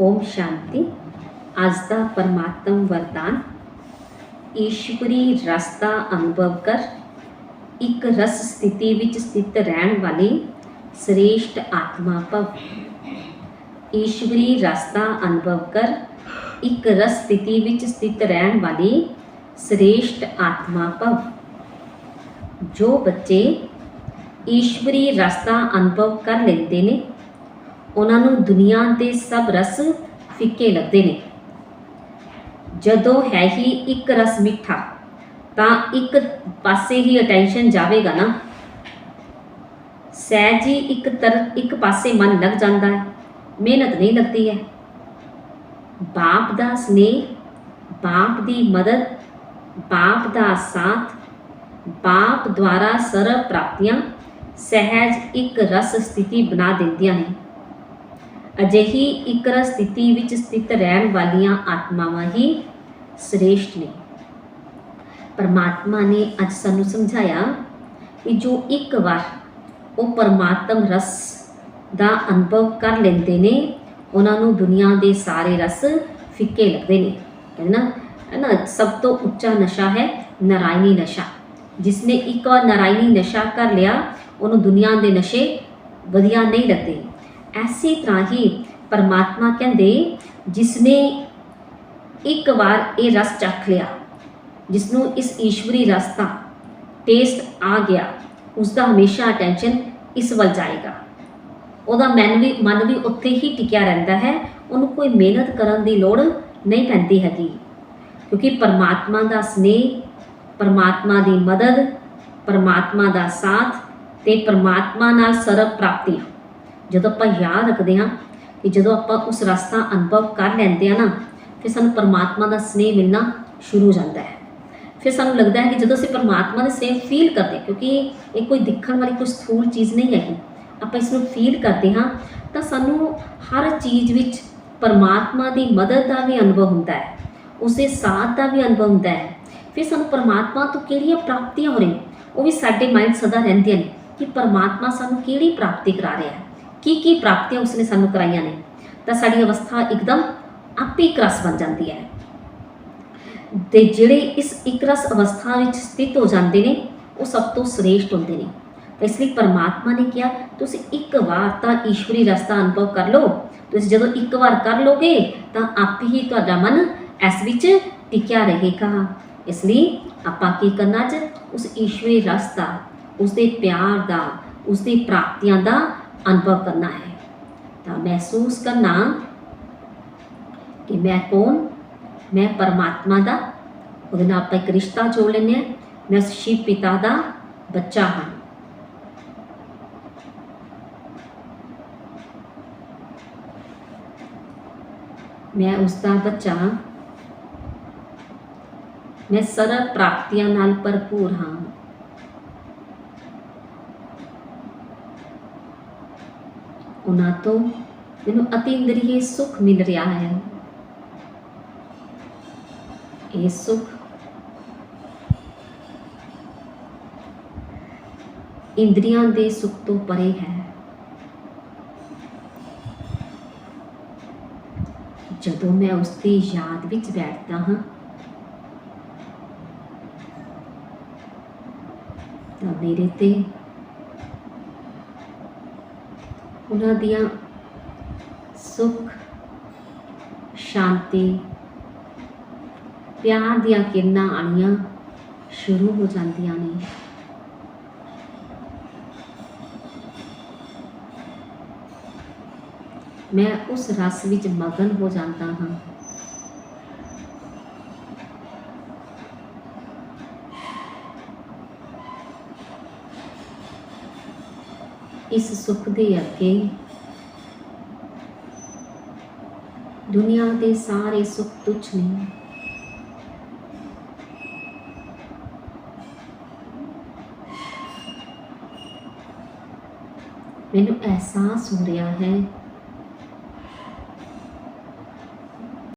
ਓਮ ਸ਼ਾਂਤੀ। ਅੱਜ ਦਾ ਪਰਮਾਤਮ ਵਰਦਾਨ, ਈਸ਼ਵਰੀ ਰਸ ਦਾ ਅਨੁਭਵ ਕਰ, ਇੱਕ ਰਸ ਸਥਿਤੀ ਵਿੱਚ ਸਥਿਤ ਰਹਿਣ ਵਾਲੀ ਸ੍ਰੇਸ਼ਟ ਆਤਮਾ ਭਵ। ਈਸ਼ਵਰੀ ਰਸ ਦਾ ਅਨੁਭਵ ਕਰ, ਇੱਕ ਰਸ ਸਥਿਤੀ ਵਿੱਚ ਸਥਿਤ ਰਹਿਣ ਵਾਲੀ ਸ੍ਰੇਸ਼ਟ ਆਤਮਾ ਭਵ। ਜੋ ਬੱਚੇ ਈਸ਼ਵਰੀ ਰਸ ਦਾ ਅਨੁਭਵ ਕਰ ਲੈਂਦੇ ਨੇ ਉਹਨਾਂ ਨੂੰ ਦੁਨੀਆ ਦੇ ਸਭ ਰਸ ਫਿੱਕੇ ਲੱਗਦੇ ਨੇ। ਜਦੋਂ ਹੈ ਹੀ ਇੱਕ ਰਸ ਮਿੱਠਾ, ਤਾਂ ਇੱਕ ਪਾਸੇ ਹੀ ਅਟੈਂਸ਼ਨ ਜਾਵੇਗਾ ਨਾ। ਸਹਿਜ ਹੀ ਇੱਕ ਤਰ, ਇੱਕ ਪਾਸੇ ਮਨ ਲੱਗ ਜਾਂਦਾ ਹੈ, ਮਿਹਨਤ ਨਹੀਂ ਲੱਗਦੀ ਹੈ। ਬਾਪ ਦਾ ਸਨੇਹ, ਬਾਪ ਦੀ ਮਦਦ, ਬਾਪ ਦਾ ਸਾਥ, ਬਾਪ ਦੁਆਰਾ ਸਰਵ ਪ੍ਰਾਪਤੀਆਂ ਸਹਿਜ ਇੱਕ ਰਸ ਸਥਿਤੀ ਬਣਾ ਦਿੰਦੀਆਂ ਨੇ। ਅਜਿਹੀ ਇੱਕ ਰਸ ਸਥਿਤੀ ਵਿੱਚ ਸਥਿਤ ਰਹਿਣ ਵਾਲੀਆਂ ਆਤਮਾਵਾਂ ਹੀ ਸ੍ਰੇਸ਼ਟ ਨੇ। ਪਰਮਾਤਮਾ ਨੇ ਅੱਜ ਸਾਨੂੰ ਸਮਝਾਇਆ ਕਿ ਜੋ ਇੱਕ ਵਾਰ ਉਹ ਪਰਮਾਤਮ ਰਸ ਦਾ ਅਨੁਭਵ ਕਰ ਲੈਂਦੇ ਨੇ, ਉਹਨਾਂ ਨੂੰ ਦੁਨੀਆ ਦੇ ਸਾਰੇ ਰਸ ਫਿੱਕੇ ਲੱਗਦੇ ਨੇ। ਹੈ ਨਾ ਹੈ ਨਾ, ਸਭ ਤੋਂ ਉੱਚਾ ਨਸ਼ਾ ਹੈ ਨਰਾਇਣੀ ਨਸ਼ਾ। ਜਿਸਨੇ ਇੱਕ ਵਾਰ ਨਰਾਇਣੀ ਨਸ਼ਾ ਕਰ ਲਿਆ, ਉਹਨੂੰ ਦੁਨੀਆ ਦੇ ਨਸ਼ੇ ਵਧੀਆ ਨਹੀਂ ਲੱਗਦੇ। ਐਸੀ ਤਰ੍ਹਾਂ ਹੀ ਪਰਮਾਤਮਾ ਕਹਿੰਦੇ, ਜਿਸਨੇ ਇੱਕ ਵਾਰ ਇਹ ਰਸ ਚੱਖ ਲਿਆ ਜਿਸ ਨੂੰ ਇਸ ਈਸ਼ਵਰੀ ਰਸ ਦਾ ਟੇਸਟ ਆ ਗਿਆ ਉਸ ਦਾ ਹਮੇਸ਼ਾ ਅਟੈਂਸ਼ਨ ਇਸ ਵੱਲ ਜਾਏਗਾ। ਉਹਦਾ ਮਨ ਵੀ ਮਨ ਵੀ ਉੱਥੇ ਹੀ ਟਿਕਿਆ ਰਹਿੰਦਾ ਹੈ, ਉਹਨੂੰ ਕੋਈ ਮਿਹਨਤ ਕਰਨ ਦੀ ਲੋੜ ਨਹੀਂ ਪੈਂਦੀ ਹੈਗੀ। ਕਿਉਂਕਿ ਪਰਮਾਤਮਾ ਦਾ ਸਨੇਹ, ਪਰਮਾਤਮਾ ਦੀ ਮਦਦ, ਪਰਮਾਤਮਾ ਦਾ ਸਾਥ ਤੇ ਪਰਮਾਤਮਾ ਨਾਲ ਸਰਬ ਪ੍ਰਾਪਤੀ। ਜਦੋਂ ਆਪਾਂ ਯਾਦ ਰੱਖਦੇ ਹਾਂ ਕਿ ਜਦੋਂ ਆਪਾਂ ਉਸ ਰਸਤਾ ਅਨੁਭਵ ਕਰ ਲੈਂਦੇ ਆ ਨਾ, ਫਿਰ ਸਾਨੂੰ ਪਰਮਾਤਮਾ ਦਾ ਸਨੇਹ ਮਿਲਣਾ ਸ਼ੁਰੂ ਹੋ ਜਾਂਦਾ ਹੈ। ਫਿਰ ਸਾਨੂੰ ਲੱਗਦਾ ਹੈ ਕਿ ਜਦੋਂ ਅਸੀਂ ਪਰਮਾਤਮਾ ਦੇ ਸਨੇਹ ਫੀਲ ਕਰਦੇ ਕਿਉਂਕਿ ਇਹ ਕੋਈ ਦਿਖਣ ਵਾਲੀ ਕੋਈ ਸਥੂਲ ਚੀਜ਼ ਨਹੀਂ ਹੈਗੀ, ਆਪਾਂ ਇਸ ਨੂੰ ਫੀਲ ਕਰਦੇ ਹਾਂ, ਤਾਂ ਸਾਨੂੰ ਹਰ ਚੀਜ਼ ਵਿੱਚ ਪਰਮਾਤਮਾ ਦੀ ਮਦਦ ਦਾ ਵੀ ਅਨੁਭਵ ਹੁੰਦਾ ਹੈ, ਉਸੇ ਸਾਥ ਦਾ ਵੀ ਅਨੁਭਵ ਹੁੰਦਾ ਹੈ। ਫਿਰ ਸਾਨੂੰ ਪਰਮਾਤਮਾ ਤੋਂ ਕਿਹੜੀਆਂ ਪ੍ਰਾਪਤੀਆਂ ਹੋ ਰਹੀਆਂ, ਉਹ ਵੀ ਸਾਡੇ ਮਾਈਂਡ ਸਦਾ ਰਹਿੰਦੀਆਂ ਨੇ ਕਿ ਪਰਮਾਤਮਾ ਸਾਨੂੰ ਕਿਹੜੀ ਪ੍ਰਾਪਤੀ ਕਰਾ ਰਿਹਾ ਹੈ। ਕੀ ਕੀ ਪ੍ਰਾਪਤੀਆਂ ਉਸਨੇ ਸਾਨੂੰ ਕਰਾਈਆਂ ਨੇ, ਤਾਂ ਸਾਡੀ ਅਵਸਥਾ ਇੱਕਦਮ ਆਪੇ ਇੱਕ ਰਸ ਬਣ ਜਾਂਦੀ ਹੈ। ਤੇ ਜਿਹੜੇ ਇਸ ਇੱਕ ਰਸ ਅਵਸਥਾ ਵਿੱਚ ਸਥਿਤ ਹੋ ਜਾਂਦੇ ਨੇ, ਉਹ ਸਭ ਤੋਂ ਸ੍ਰੇਸ਼ਟ ਹੁੰਦੇ ਨੇ। ਤਾਂ ਇਸ ਲਈ ਪਰਮਾਤਮਾ ਨੇ ਕਿਹਾ, ਤੁਸੀਂ ਇੱਕ ਵਾਰ ਤਾਂ ਈਸ਼ਵਰੀ ਰਸ ਦਾ ਅਨੁਭਵ ਕਰ ਲਓ। ਤੁਸੀਂ ਜਦੋਂ ਇੱਕ ਵਾਰ ਕਰ ਲੋਗੇ, ਤਾਂ ਆਪ ਹੀ ਤੁਹਾਡਾ ਮਨ ਇਸ ਵਿੱਚ ਟਿਕਿਆ ਰਹੇਗਾ। ਇਸ ਲਈ ਆਪਾਂ ਕੀ ਕਰਨਾ ਚ ਉਸ ਈਸ਼ਵਰੀ ਰਸ ਦਾ ਉਸ ਦੇ ਪਿਆਰ ਦਾ ਉਸ ਦੀ ਪ੍ਰਾਪਤੀਆਂ ਦਾ ਅਨੁਭਵ ਕਰਨਾ ਹੈ ਤਾਂ ਮਹਿਸੂਸ ਕਰਨਾ ਕਿ ਮੈਂ ਕੌਣ ਮੈਂ ਪਰਮਾਤਮਾ ਦਾ ਉਹਦੇ ਨਾਲ ਆਪਾਂ ਇੱਕ ਰਿਸ਼ਤਾ ਜੋੜ ਲੈਂਦੇ ਹਾਂ ਮੈਂ ਉਸ ਸ਼ਿਵ ਪਿਤਾ ਦਾ ਬੱਚਾ ਹਾਂ ਮੈਂ ਉਸ ਦਾ ਬੱਚਾ ਹਾਂ ਮੈਂ ਸਰਬ ਪ੍ਰਾਪਤੀਆਂ ਨਾਲ ਭਰਪੂਰ ਹਾਂ ਉਹਨਾਂ ਤੋਂ ਮੈਨੂੰ ਅਤੀ ਇੰਦਰੀਏ ਸੁਖ ਮਿਲ ਰਿਹਾ ਹੈ। ਇਹ ਸੁਖ ਇੰਦਰੀਆਂ ਦੇ ਸੁਖ ਤੋਂ ਪਰੇ ਹੈ। ਜਦੋਂ ਮੈਂ ਉਸ ਦੀ ਯਾਦ ਵਿੱਚ ਬੈਠਦਾ ਹਾਂ, ਤਾਂ ਮੇਰੇ ਤੇ ਉਹਨਾਂ ਦੀਆਂ ਸੁਖ ਸ਼ਾਂਤੀ ਪਿਆਰ ਦੀਆਂ ਕਿਰਨਾਂ ਆਣੀਆਂ ਸ਼ੁਰੂ ਹੋ ਜਾਂਦੀਆਂ ਨੇ ਮੈਂ ਉਸ ਰਸ ਵਿੱਚ ਮਗਨ ਹੋ ਜਾਂਦਾ ਹਾਂ ਇਸ ਸੁਖ ਦੇ ਅੱਗੇ। ਦੁਨੀਆ ਦੇ ਸਾਰੇ ਸੁੱਖ ਤੁੱਛ ਨੇ। ਮੈਨੂੰ ਅਹਿਸਾਸ ਹੋ ਰਿਹਾ ਹੈ